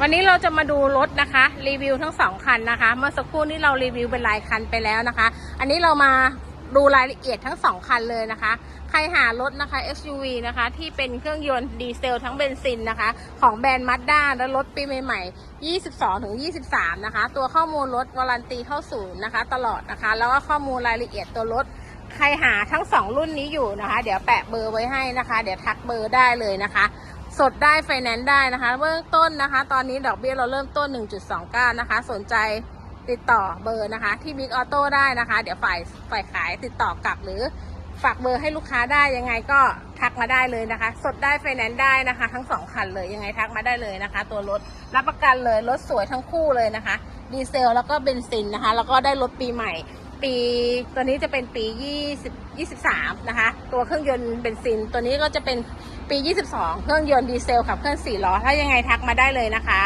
วันนี้เราจะมาดูรถนะคะรีวิวทั้งสองคันนะคะ เมื่อสักครู่นี้เรารีวิวเป็นรายคันไปแล้วนะคะ อันนี้เรามาดูรายละเอียดทั้งสองคันเลยนะคะ ใครหารถนะคะ SUV นะคะ ที่เป็นเครื่องยนต์ดีเซลทั้งเบนซินนะคะ ของแบรนด์มัดด้าและรถปีใหม่ๆ 22ถึง23 นะคะ ตัวข้อมูลรถวารันตีเข้าศูนย์นะคะ ตลอดนะคะ แล้วก็ข้อมูลรายละเอียดตัวรถใครหาทั้งสองรุ่นนี้อยู่นะคะ เดี๋ยวแปะเบอร์ไว้ให้นะคะ เดี๋ยวทักเบอร์ได้เลยนะคะ สดได้ไฟแนนซ์ได้นะคะเบื้องต้นนะคะ ตอนนี้ดอกเบี้ยเราเริ่มต้น 1.29 นะคะ สนใจติดต่อเบอร์นะคะ ที่บิ๊กออโต้ได้นะคะ เดี๋ยวฝ่ายฝ่ายขายติดต่อกลับหรือฝากเบอร์ให้ลูกค้าได้ยังไงก็ทักมาได้เลยนะคะ สดได้ไฟแนนซ์ได้นะคะ ทั้งสองคันเลยยังไงทักมาได้เลยนะคะ ตัวรถรับประกันเลยรถสวยทั้งคู่เลยนะคะ ดีเซลแล้วก็เบนซินนะคะ แล้วก็ได้รถปีใหม่ ปีตัวนี้จะเป็นปี 20 23 นะคะ ตัวเครื่องยนต์เบนซิน ตัวนี้ก็จะเป็นปี 22 เครื่องยนต์ดีเซลขับเคลื่อน4ล้อ ถ้ายังไงทักมาได้เลยนะคะ